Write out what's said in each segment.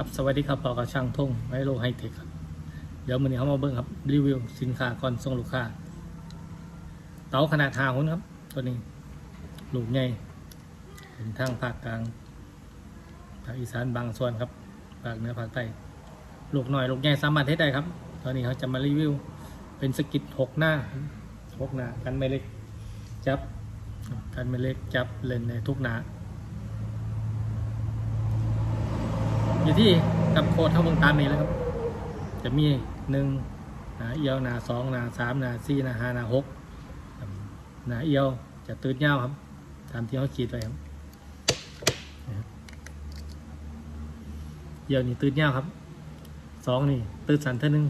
ครับสวัสดีครับปอกับช่างทงไมโลไฮเทคครับเดี๋ยวมื้อนี้เขามาเบิ่งครับรีวิวสินค้าก่อนส่งลูกค้าเตาขนาดหาหุ่นครับ ตัวนี้ลูกใหญ่เป็นทางภาคกลางภาคอีสานบางส่วนครับภาคเหนือภาคใต้ลูกหน่อยลูกใหญ่สามารถเทศได้ครับ ตอนนี้เขาจะมารีวิว เป็นสกิทหกหน้าหกหน้ากันไม่เล็กจับ กันไม่เล็กจับเล่นในทุกหน้า อยู่ที่กับโค้ดทั้งวงการนี้แล้วครับ จะมีหนึ่งนาเอียวนาสองนาสามนาสี่นาห้านาหกนาเอียวจะตืดเงาครับตามที่เขาขีดไว้ครับเอียวนี่ตืดเงาครับสองนี่ตืดสันเท่านึง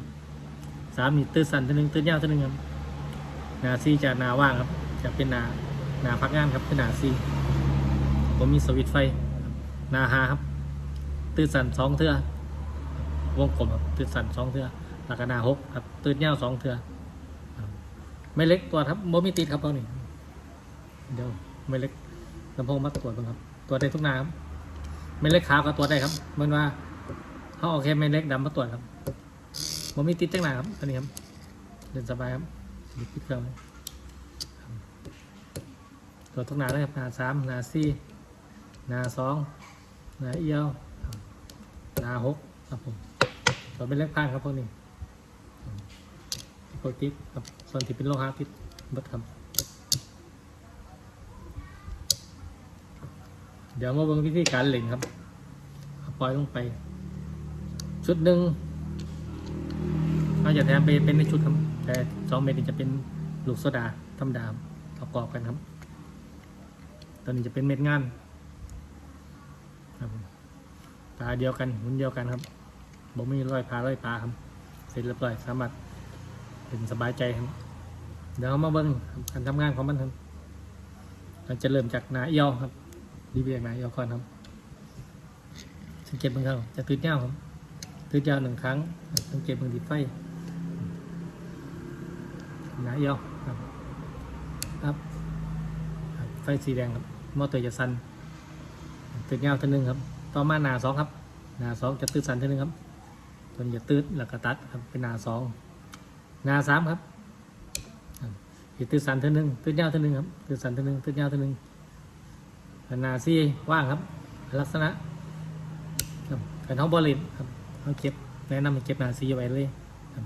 สามนี่ตืดสันเท่านึงตืดเงาเท่านึงครับนาสี่จะนาว่างครับ จะเป็นนานาพักงานครับเป็นนาสี่ผมมีสวิตไฟ นาห้าครับ ตื่นสันสองเทือวงกลมครับตื่นสันสองเทือหลักนาหกครับ ตื่นเงาสองเทือไม่เล็กตัวครับโมมีติดครับเอานี่เดี๋ยวไม่เล็กลำโพงมาตรวบ้างครับ ตัวได้ทุกนาครับไม่เล็กขาวก็ตัวได้ครับเหมือนว่าเขาโอเคไม่เล็กดำมาตรวครับโมมีติดจังหนาครับอันนี้ครับเดินสบายครับมีปิดเครื่องไว้ครัวทุกนาเลยครับนาสามนาสี่นาสองนาเอียวาหกครับผมส่วนเป็นเล็กพานครับพวกนี้โปรติกครับส่วนที่เป็นโลหะติดบัดครับเดี๋ยวมาเบิ่งวิธีการเล่นครับอปล่อยลงไป ชุดหนึ่งเราจะแถมไปเป็นในชุดครับ แต่สองเม็ดนี่จะเป็นลูกโซดาธรรมดาประกอบกันครับ ตอนนี้จะเป็นเม็ดงานครับผม ตาเดียวกันหุ่นเดียวกันครับบ่มีรอยพาร้อยปลาครับ เสร็จเรียบร้อยสามารถเป็นสบายใจครับ เดี๋ยวมาเบิ้งการทำงานของมันครับเราจะเริ่มจากหนาเอียวครับดีเบียหนาเอียวก่อนครับสังเกตบื้องเขาจะตืดยาครับตืดยาวหนึ่งครั้ง สังเกตเบื้องติดไฟหนาเอียวครับครับ ไฟสีแดงครับมอเตอร์จะสั่นตืดยาวเท่านึงครับ ต่อมาหนาสองครับหนาสองจะตืดสันเท่านึงครับตัวนี้จะตืดแล้วก็ตัดครับเป็นหนาสองหนาสามครับจะตืดสันเท่านึงตืดยาวเท่านึงครับตืดสันเท่านึงตืดยาวเท่านึงหนาสี่ว่างครับ ลักษณะครับการท้องบอลเลนครับเขาเก็บแนะนำให้เก็บหนาซีไว้เลยครับ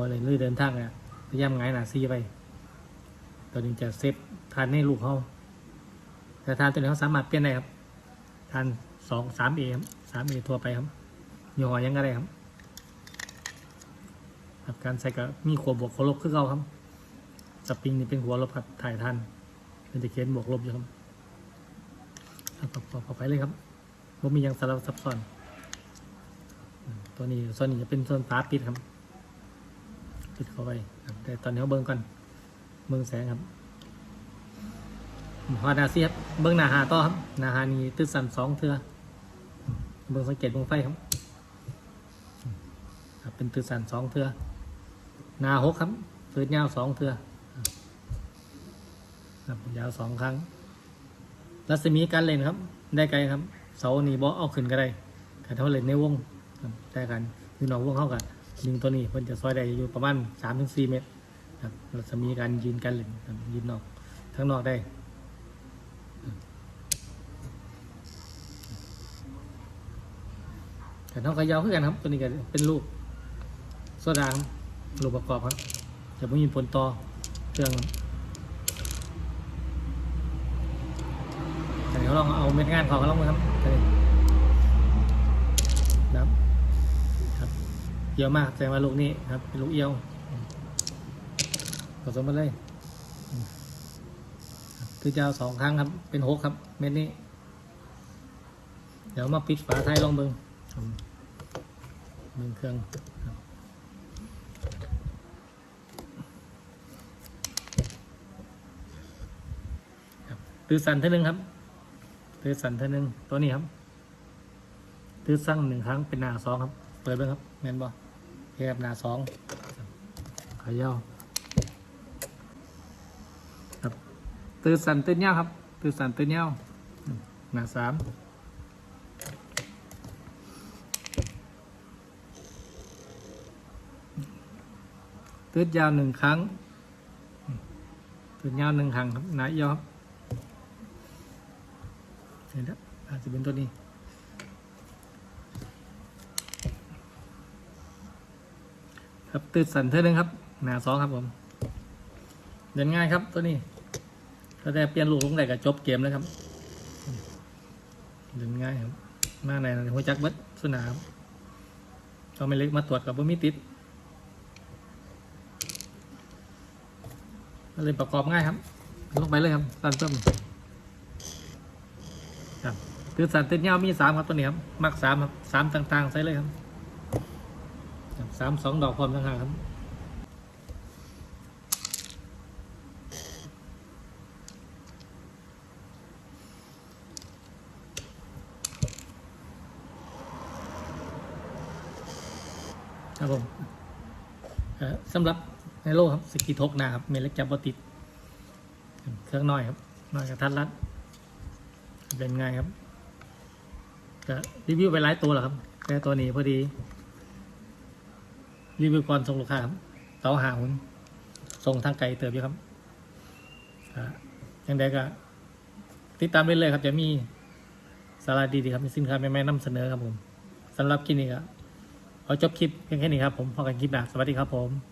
อลเลนเลยเดินทางอะพยายามไงายหนาซีไว้ตัวนี้จะเซฟทานให้ลูกเขาแต่ทานตัวนี้เขาสามารถเปลี่ยนได้ครับทาน สองสามเอครับสามเอทั่วไปครับยี่ห้อยังได้ครับครับการใส่กับมีขวบวกขวลบคือเขาครับสปริงนี่เป็นหัวลบครับถ่ายทันเป็นจะเขียนบวกลบอยู่ครับต่อออไปเลยครับว่ามียังสลับซับซ้อน ตัวนี้ส่วนนี้จะเป็นส่วนฝาปิดครับปิดเข้าไปแต่ตอนนี้เขาเบิ้งก่อนเบิ้งแสงครับหอดาเซียบเบื้งหน้าหาต่อครับหน้าหานี่ตึกสันสองเทือ เบื้องสังเกตเบื้องไฟครับครับเป็นตึกสันสองเทือนาหกครับตึกยาวสองเทือครับยาวสองครั้ง รัศมีการเล่นครับ ได้ไกลครับ เสานีบอเอาขึ้นก็ได้กันเท่าเล่นในวงได้กันคือนอกวงเข้ากันยิงตัวนี้เพิ่นจะซอยได้อยู่ประมาณสามถึงสี่เมตรครับรัศมีการยืนการเล่นยืนนอกทั้งนอกได้ แต่เท่ากับยาวขึ้นกันครับ ตัวนี้ก็เป็นลูกโซดาครับลูกประกอบครับจะไม่มีผลต่อเครื่องแต่เขาลองเอาเม็ดงานของเขาลองมาครับครับครับเยอะมากแสดงว่าลูกนี้ครับเป็นลูกเอียวผสมมาเลยคือจะเอาสองครั้งครับ เป็นหกครับ เม็ดนี้ เดี๋ยวมาปิดฝาท้ายลองเบิ้ง ครับเบิ้งเครื่องครับครับตื้อสันเท่านึงครับตื้อสันเท่านึงตัวนี้ครับตื้อสั่งหนึ่งครั้งเป็นหนาสองครับ เปิดเบิ้งครับแมนบอเทียบหนาสองขย่าครับตื้อสันตื้อเนี้ยครับตื้อสันตื้อเนี้ยหนาสาม ตืดยาวหนึ่งครั้งตืดยาวหนึ่งครั้งครับหนายอครับเห็นแล้วอาจจะเป็นตัวนี้ครับตืดสันเท่านึงครับ หนาสองครับผม เดินง่ายครับตัวนี้ถ้าแต่เปลี่ยนลูกลงไหนก็จบเกมแล้วครับ เดินง่ายครับ มาในหัวจักเบิดสนามก็ไม่เล็กมาตรวจกับบ่ามีติด ก็เลยประกอบง่ายครับ ลงไปเลยครับสันเพิ่มครับคือสันเติดยาวมีสามครับตัวนี้ครับมักสามครับสามต่างๆใส่เลยครับสามสองดอกพร้อมต่างหากครับครับผมสำหรับ ไฮโลครับสกีทกนะครับเมล็ดจับบติด เครื่องน้อยครับน้อยกระทัดรัด เป็นไงครับก็รีวิวไปหลายตัวแล้วครับ แต่ตัวนี้พอดี รีวิวก่อนส่งลูกค้าครับเตาหาหุ่นส่งทางไกลเติบอยู่ครับอย่างใดก็ติดตามได้เลยครับ จะมีสาระดีๆครับมีสินค้าใหม่ๆนำเสนอครับผมสำหรับคลิปนี้ก็ขอจบคลิปเพียงแค่นี้ครับผมพอกันคลิปหน้าสวัสดีครับผม